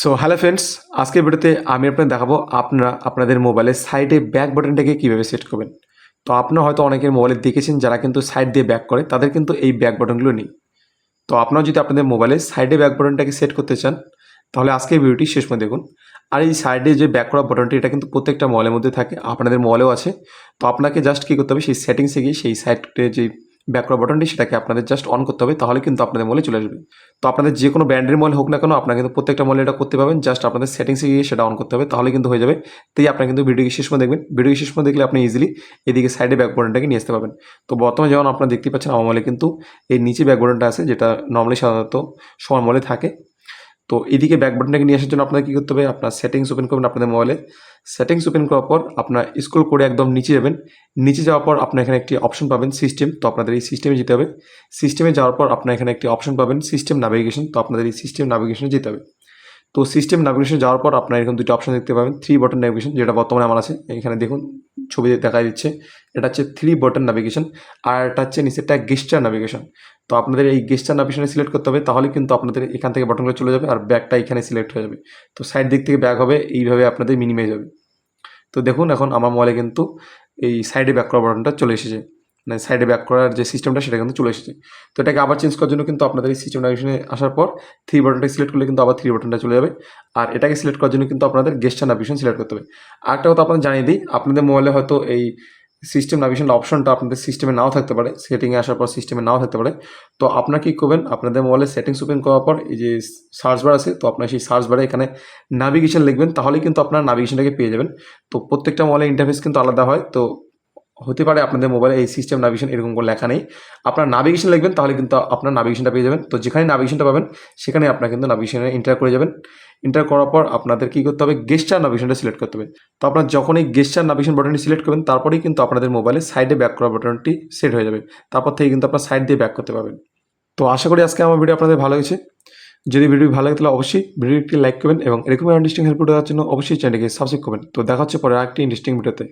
So hello friends আজকের ভিডিওতে আমি আপনাদের দেখাবো আপনারা আপনাদের মোবাইলের সাইডে ব্যাক বাটনটাকে কীভাবে সেট করবেন। তো আপনারা হয়তো অনেকের মোবাইলে দেখেছেন যারা কিন্তু সাইড দিয়ে ব্যাক করে, তাদের কিন্তু এই ব্যাক বাটনগুলো নেই। তো আপনারা যদি আপনাদের মোবাইলের সাইডে ব্যাক বাটনটাকে সেট করতে চান, তাহলে আজকের ভিডিওটি শেষ পর্যন্ত দেখুন। আর এই সাইডে যে ব্যাক করা বাটনটি এটা কিন্তু প্রত্যেকটা মোবাইলের মধ্যে থাকে, আপনাদের মোবাইলেও আছে। তো আপনাকে জাস্ট কী করতে হবে, সেই সেটিংসে গিয়ে সেই সাইডে যে ব্যাক করা বাটনটি সেটাকে আপনাদের জাস্ট অন করতে হবে, তাহলে কিন্তু আপনাদের মলে চলে আসবে। তো আপনাদের যে কোনো ব্র্যান্ডের মলে হোক না কেন, আপনারা কিন্তু প্রত্যেকটা মলে এটা করতে পারবেন জাস্ট আপনাদের সেটিংসে গিয়ে সেটা অন করতে হবে, তাহলে কিন্তু হয়ে যাবে। তাই আপনারা কিন্তু ভিডিওকে শেষ পর্যন্ত দেখবেন। ভিডিও শেষ পর্যন্ত দেখলে আপনি ইজিলি এদিকে সাইডে ব্যাক বাটনটাকে নিয়ে আসতে পারবেন। তো বর্তমানে যেমন আপনারা দেখতে পাচ্ছেন, আমার মলে কিন্তু এই নিচে ব্যাক আছে, যেটা নর্মালি সাধারণত সবার মলে থাকে। তো এদিকে ব্যাক বাটনটাকে নিয়ে আসার জন্য আপনাকে কী করতে হবে? আপনার সেটিংস ওপেন করবেন আপনাদের মোবাইলে সেটিংস ওপেন করার পর আপনার স্ক্রল করে একদম নিচে যাবেন। নিচে যাওয়ার পর আপনার এখানে একটি অপশন পাবেন সিস্টেম তো আপনাদের এই সিস্টেমে যেতে হবে। সিস্টেমে যাওয়ার পর আপনার এখানে একটি অপশন পাবেন সিস্টেম নাভিগেশন তো আপনাদের এই সিস্টেম নাভিগেশনে যেতে হবে। তো সিস্টেম নাভিগেশন যাওয়ার পর আপনার এরকম দুটো অপশন দেখতে পাবেন। থ্রি বটন নাভিগেশন যেটা বর্তমানে আমার আছে, এখানে দেখুন। ছবি দেখা দিচ্ছে। এটা হচ্ছে থ্রি বটন নাভিগেশন আর এটা হচ্ছে নিচেরটা গেস্টার নাভিগেশন তো আপনাদের এই গেস্টার নাভিগেশনে সিলেক্ট করতে হবে তাহলে কিন্তু আপনাদের এখান থেকে বটনগুলো চলে যাবে আর ব্যাগটা এখানে সিলেক্ট হয়ে যাবে। তো সাইড দিক থেকে ব্যাগ হবে, এইভাবে আপনাদের মিনিমাইজ হবে। তো দেখুন, এখন আমার মোবাইলে কিন্তু এই সাইডে ব্যাক করা বটনটা চলে এসেছে। মানে সাইডে ব্যাক করার যে সিস্টেমটা সেটা কিন্তু চলে এসেছে। তো এটাকে আবার চেঞ্জ করার জন্য কিন্তু আপনাদের এই সিস্টেম নাভিগেশনে আসার পর থ্রি বাটনটা সিলেক্ট করলে কিন্তু আবার থ্রি বাটনটা চলে যাবে। আর এটাকে সিলেক্ট করার জন্য কিন্তু আপনাদের গেস্টার নাভিশন সিলেক্ট করতে হবে। আর একটা কথা আপনাদের জানিয়ে দিই, আপনাদের মোবাইলে হয়তো এই সিস্টেম নাভিগেশন অপশনটা আপনাদের সিস্টেমে নাও থাকতে পারে সেটিংয়ে আসার পর সিস্টেমে নাও থাকতে পারে। তো আপনারা কী করবেন, আপনাদের মোবাইলে সেটিংস ওপেন করার পর এই যে সার্চ বার আছে, তো আপনার সেই সার্চ বারে এখানে নাভিগেশন লিখবেন, তাহলেই কিন্তু আপনার নাভিগেশনটাকে পেয়ে যাবেন। তো প্রত্যেকটা মোবাইলের ইন্টারফেস কিন্তু আলাদা হয়। তো হতে পারে আপনাদের মোবাইলে এই সিস্টেম নাভিগেশন এরকম কোনো লেখা নেই। আপনার নাভিগেশন লিখবেন, তাহলে কিন্তু আপনার নাভিগেশনটা পেয়ে যাবেন। তো যেখানে নাভিগেশনটা পাবেন, সেখানে আপনার কিন্তু নাভিগেশনে এন্টার করে যাবেন। এন্টার করার পর আপনাদের কী করতে হবে? গেস্টার নাভিগেশনটা সিলেক্ট করতে হবে। তো আপনার যখন এই গেস্টার নাভিগেশন বাটনটি সিলেক্ট করবেন, তারপরেই কিন্তু আপনাদের মোবাইলে সাইডে ব্যাক করা বাটনটি সেট হয়ে যাবে। তারপর থেকে কিন্তু আপনার সাইড দিয়ে ব্যাক করতে পারবেন। তো আশা করি আজকে আমার ভিডিও আপনাদের ভালো হয়েছে যদি ভিডিও ভালো লাগে, তাহলে অবশ্যই ভিডিওটি লাইক করবেন এবং এরকম ইন্টারেস্টিং হেল্প দেওয়ার জন্য অবশ্যই চ্যানেলকে সাবস্ক্রাইব করবেন। তো দেখা হচ্ছে পরে আরেকটি ইন্টারেস্টিং ভিডিওতে